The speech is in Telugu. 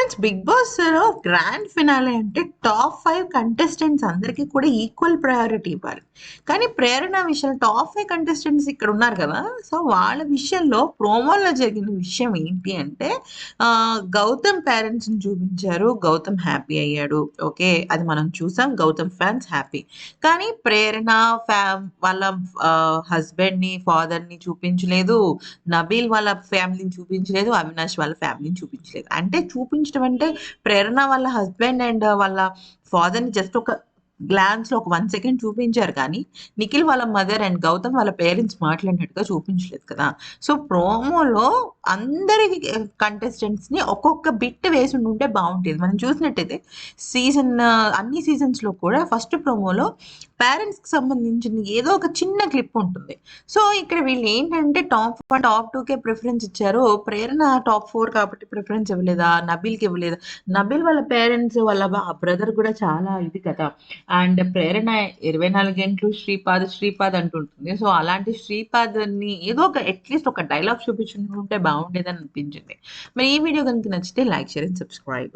ఫ్రెండ్స్ బిగ్ బాస్లో గ్రాండ్ ఫినాలే అంటే టాప్ ఫైవ్ కంటెస్టెంట్స్ అందరికీ కూడా ఈక్వల్ ప్రయారిటీ ఇవ్వాలి. కానీ ప్రేరణ విషయంలో టాప్ ఫైవ్ కంటెస్టెంట్స్ ఇక్కడ ఉన్నారు కదా. సో వాళ్ళ విషయంలో ప్రోమోలో జరిగిన విషయం ఏంటి అంటే గౌతమ్ పేరెంట్స్ని చూపించారు. గౌతమ్ హ్యాపీ అయ్యాడు. ఓకే? అది మనం చూసాం. గౌతమ్ ఫ్యాన్స్ హ్యాపీ కానీ ప్రేరణ ఫ్యా వాళ్ళ హస్బెండ్ని ఫాదర్ని చూపించలేదు. నబీల్ వాళ్ళ ఫ్యామిలీని చూపించలేదు. అవినాష్ వాళ్ళ ఫ్యామిలీని చూపించలేదు. అంటే చూపించడం అంటే ప్రేరణ వాళ్ళ హస్బెండ్ అండ్ వాళ్ళ ఫాదర్ని జస్ట్ ఒక గ్లాన్స్లో ఒక వన్ సెకండ్ చూపించారు కానీ నిఖిల్ వాళ్ళ మదర్ అండ్ గౌతమ్ వాళ్ళ పేరెంట్స్ మాట్లాడినట్టుగా చూపించలేదు కదా. సో ప్రోమోలో అందరి కంటెస్టెంట్స్ని ఒక్కొక్క బిట్ వేసి ఉంటే బాగుంటుంది మనం చూసినట్టయితే సీజన్ అన్ని సీజన్స్లో కూడా ఫస్ట్ ప్రోమోలో పేరెంట్స్కి సంబంధించిన ఏదో ఒక చిన్న క్లిప్ ఉంటుంది. సో ఇక్కడ వీళ్ళు ఏంటంటే టాప్ వన్ టాప్ టూకే ప్రిఫరెన్స్ ఇచ్చారు. ప్రేరణ టాప్ ఫోర్ కాబట్టి ప్రిఫరెన్స్ ఇవ్వలేదా? నబీల్కి ఇవ్వలేదా? నబీల్ వాళ్ళ పేరెంట్స్ వాళ్ళ బ్రదర్ కూడా చాలా ఇది కదా. అండ్ ప్రేరణ ఇరవై నాలుగు గంటలు శ్రీపాద్ శ్రీపాద్ అంటుంటుంది. సో అలాంటి శ్రీపాద్ని ఏదో ఒక అట్లీస్ట్ ఒక డైలాగ్ చూపించుకుంటే బాగుండేదని అనిపించింది. మరి ఈ వీడియో కనుక నచ్చితే లైక్ షేర్ అండ్ సబ్స్క్రైబ్.